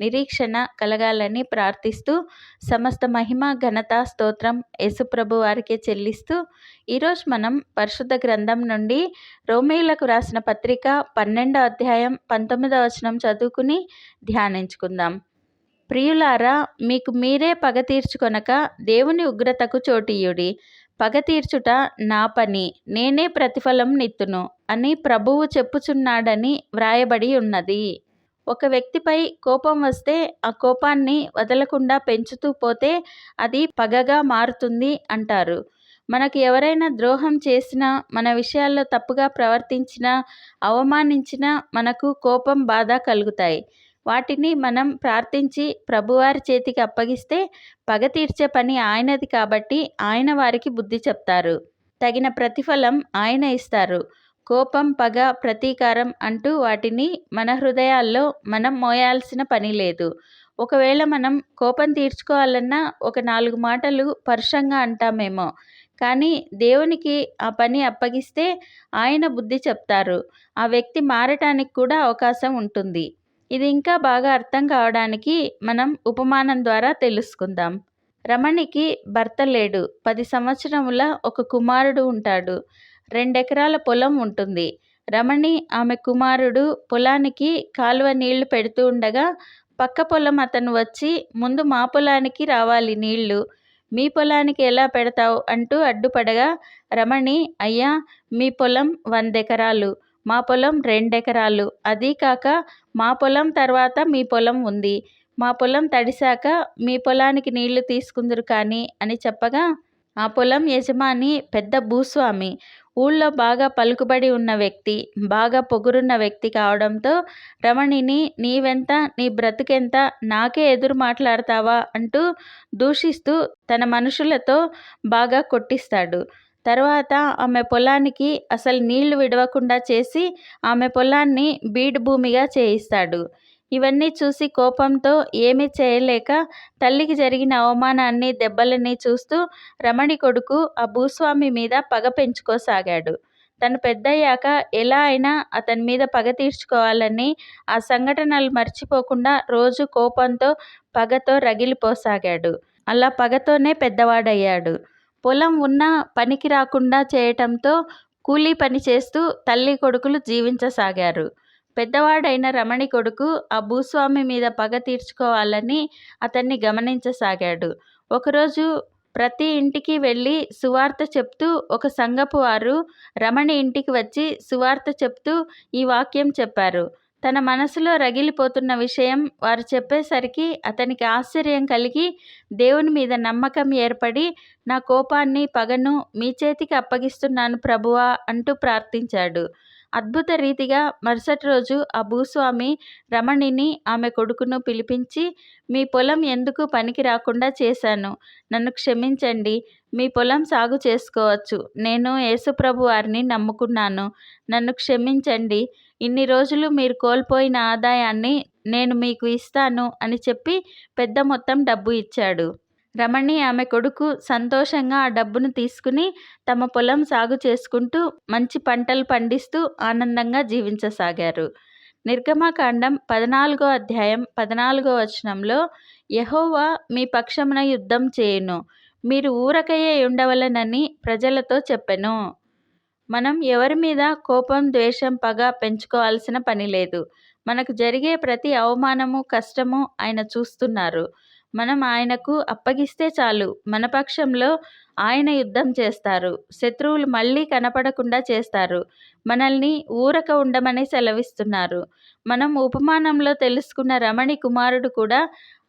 నిరీక్షణ కలగాలని ప్రార్థిస్తూ సమస్త మహిమ ఘనత స్తోత్రం యేసుప్రభు వారికే చెల్లిస్తూ ఈరోజు మనం పరిశుద్ధ గ్రంథం నుండి రోమేయులకు రాసిన పత్రిక పన్నెండో అధ్యాయం పంతొమ్మిదవ వచనం చదువుకుని ధ్యానించుకుందాం. ప్రియులారా మీకు మీరే పగ తీర్చుకొనక దేవుని ఉగ్రతకు చోటీయుడి. పగ తీర్చుట నా పని నేనే ప్రతిఫలం నిత్తును అని ప్రభువు చెప్పుచున్నాడని వ్రాయబడి ఉన్నది. ఒక వ్యక్తిపై కోపం వస్తే ఆ కోపాన్ని వదలకుండా పెంచుతూ పోతే అది పగగా మారుతుంది అంటారు. మనకు ఎవరైనా ద్రోహం చేసినా మన విషయాల్లో తప్పుగా ప్రవర్తించినా అవమానించినా మనకు కోపం బాధ కలుగుతాయి. వాటిని మనం ప్రార్థించి ప్రభువారి చేతికి అప్పగిస్తే పగ తీర్చే పని ఆయనది కాబట్టి ఆయన వారికి బుద్ధి చెప్తారు. తగిన ప్రతిఫలం ఆయన ఇస్తారు. కోపం పగ ప్రతీకారం అంటూ వాటిని మన హృదయాల్లో మనం మోయాల్సిన పని లేదు. ఒకవేళ మనం కోపం తీర్చుకోవాలన్నా ఒక నాలుగు మాటలు పరుషంగా అంటామేమో. కానీ దేవునికి ఆ పని అప్పగిస్తే ఆయన బుద్ధి చెప్తారు. ఆ వ్యక్తి మారటానికి కూడా అవకాశం ఉంటుంది. ఇది ఇంకా బాగా అర్థం కావడానికి మనం ఉపమానం ద్వారా తెలుసుకుందాం. రమణికి భర్త లేడు. పది సంవత్సరముల ఒక కుమారుడు ఉంటాడు. రెండెకరాల పొలం ఉంటుంది. రమణి ఆమె కుమారుడు పొలానికి కాలువ నీళ్ళు పెడుతూ ఉండగా పక్క పొలం అతను వచ్చి ముందు మా పొలానికి రావాలి నీళ్ళు. మీ పొలానికి ఎలా పెడతావు? అంటూ అడ్డుపడగా రమణి అయ్యా మీ పొలం వందెకరాలు. మా పొలం రెండెకరాలు. అదీ కాక మా పొలం తర్వాత మీ పొలం ఉంది. మా పొలం తడిశాక మీ పొలానికి నీళ్ళు తీసుకుందరు కానీ అని చెప్పగా ఆ పొలం యజమాని పెద్ద భూస్వామి. ఊళ్ళో బాగా పలుకుబడి ఉన్న వ్యక్తి బాగా పొగురున్న వ్యక్తి కావడంతో రమణిని నీవెంత నీ బ్రతుకెంత నాకే ఎదురు మాట్లాడతావా? అంటూ దూషిస్తూ తన మనుషులతో బాగా కొట్టిస్తాడు. తర్వాత ఆమె పొలానికి అసలు నీళ్ళు విడవకుండా చేసి ఆమె పొలాన్ని బీడు భూమిగా చేయిస్తాడు. ఇవన్నీ చూసి కోపంతో ఏమీ చేయలేక తల్లికి జరిగిన అవమానాన్ని దెబ్బలని చూస్తూ రమణి కొడుకు ఆ భూస్వామి మీద పగ పెంచుకోసాగాడు. తను పెద్దయ్యాక ఎలా అయినా అతని మీద పగ తీర్చుకోవాలని ఆ సంఘటనలు మర్చిపోకుండా రోజు కోపంతో పగతో రగిలిపోసాగాడు. అలా పగతోనే పెద్దవాడయ్యాడు. పొలం ఉన్నా పనికి రాకుండా చేయటంతో కూలీ పని చేస్తూ తల్లి కొడుకులు జీవించసాగారు. పెద్దవాడైన రమణి కొడుకు ఆ భూస్వామి మీద పగ తీర్చుకోవాలని అతన్ని గమనించసాగాడు. ఒకరోజు ప్రతి ఇంటికి వెళ్ళి సువార్త చెప్తూ ఒక సంఘపు వారు రమణి ఇంటికి వచ్చి సువార్త చెప్తూ ఈ వాక్యం చెప్పారు. తన మనసులో రగిలిపోతున్న విషయం వారు చెప్పేసరికి అతనికి ఆశ్చర్యం కలిగి దేవుని మీద నమ్మకం ఏర్పడి నా కోపాన్ని పగను మీ చేతికి అప్పగిస్తున్నాను ప్రభువా అంటూ ప్రార్థించాడు. అద్భుత రీతిగా మరుసటి రోజు ఆ భూస్వామి రమణిని ఆమె కొడుకును పిలిపించి మీ పొలం ఎందుకు పనికి రాకుండా చేశాను? నన్ను క్షమించండి. మీ పొలం సాగు చేసుకోవచ్చు. నేను యేసుప్రభు వారిని నమ్ముకున్నాను. నన్ను క్షమించండి. ఇన్ని రోజులు మీరు కోల్పోయిన ఆదాయాన్ని నేను మీకు ఇస్తాను అని చెప్పి పెద్ద మొత్తం డబ్బు ఇచ్చాడు. రమణి ఆమె కొడుకు సంతోషంగా ఆ డబ్బును తీసుకుని తమ పొలం సాగు చేసుకుంటూ మంచి పంటలు పండిస్తూ ఆనందంగా జీవించసాగారు. నిర్గమాకాండం పద్నాలుగో అధ్యాయం పద్నాలుగో వచనంలో యహోవా మీ పక్షమున యుద్ధం చేయును. మీరు ఊరకయ్యే ఉండవలనని ప్రజలతో చెప్పెను. మనం ఎవరి మీద కోపం ద్వేషం పగ పెంచుకోవాల్సిన పని లేదు. మనకు జరిగే ప్రతి అవమానము కష్టము ఆయన చూస్తున్నారు. మనం ఆయనకు అప్పగిస్తే చాలు. మన పక్షంలో ఆయన యుద్ధం చేస్తారు. శత్రువులు మళ్ళీ కనపడకుండా చేస్తారు. మనల్ని ఊరక ఉండమని సెలవిస్తున్నారు. మనం ఉపమానంలో తెలుసుకున్న రమణి కుమారుడు కూడా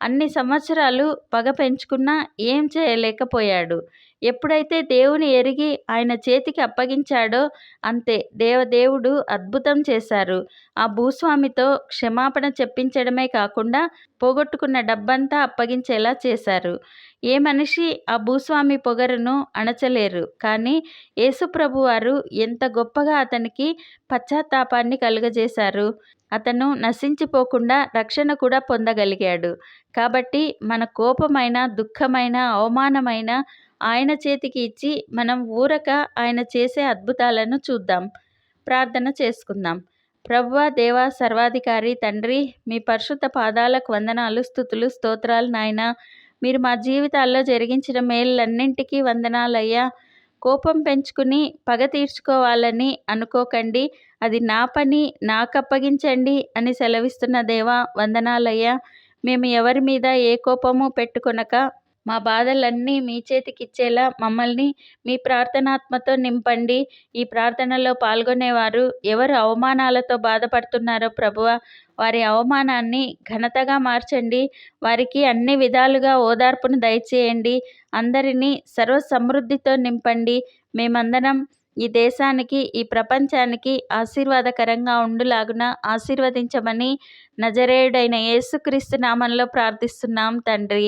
అన్ని సంవత్సరాలు పగ పెంచుకున్నా ఏం చేయలేకపోయాడు. ఎప్పుడైతే దేవుని ఎరిగి ఆయన చేతికి అప్పగించాడో అంతే దేవదేవుడు అద్భుతం చేశారు. ఆ భూస్వామితో క్షమాపణ చెప్పించడమే కాకుండా పోగొట్టుకున్న డబ్బంతా అప్పగించేలా చేశారు. ఏ మనిషి ఆ భూస్వామి పొగరును అణచలేరు. కానీ యేసుప్రభు వారు ఎంత గొప్పగా అతనికి పశ్చాత్తాపాన్ని కలుగజేశారు. అతను నశించిపోకుండా రక్షణ కూడా పొందగలిగాడు. కాబట్టి మన కోపమైన దుఃఖమైన అవమానమైన ఆయన చేతికి ఇచ్చి మనం ఊరక ఆయన చేసే అద్భుతాలను చూద్దాం. ప్రార్థన చేసుకుందాం. ప్రభువ దేవ సర్వాధికారి తండ్రి మీ పరిశుద్ధ పాదాలకు వందనాలు స్థుతులు స్తోత్రాలు నాయన. మీరు మా జీవితాల్లో జరిగించిన మేళ్ళన్నింటికీ వందనాలయ్యా. కోపం పెంచుకుని పగ తీర్చుకోవాలని అనుకోకండి. అది నా పని నాకు అప్పగించండి అని సెలవిస్తున్న దేవా వందనాలయ్యా. మేము ఎవరి మీద ఏ కోపము పెట్టుకొనక మా బాధలన్నీ మీ చేతికిచ్చేలా మమ్మల్ని మీ ప్రార్థనాత్మతో నింపండి. ఈ ప్రార్థనలో పాల్గొనేవారు ఎవరు అవమానాలతో బాధపడుతున్నారో ప్రభువ వారి అవమానాన్ని ఘనతగా మార్చండి. వారికి అన్ని విధాలుగా ఓదార్పును దయచేయండి. అందరినీ సర్వ సమృద్ధితో నింపండి. మేమందరం ఈ దేశానికి ఈ ప్రపంచానికి ఆశీర్వాదకరంగా ఉండులాగున ఆశీర్వదించమని నజరేయుడైన యేసుక్రీస్తు నామంలో ప్రార్థిస్తున్నాం తండ్రి.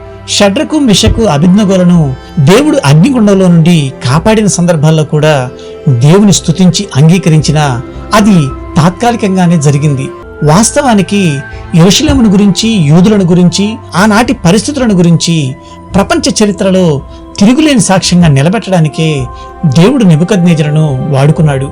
షడ్రకు మిషకు అభిజ్ఞగోలను దేవుడు అగ్నిగుండంలో నుండి కాపాడిన సందర్భాల్లో కూడా దేవుని స్తుతించి అంగీకరించిన అది తాత్కాలికంగానే జరిగింది. వాస్తవానికి యెరూషలేమును గురించి యూదులను గురించి ఆనాటి పరిస్థితులను గురించి ప్రపంచ చరిత్రలో తిరుగులేని సాక్ష్యంగా నిలబెట్టడానికే దేవుడు నెబుకద్నేజరను వాడుకున్నాడు.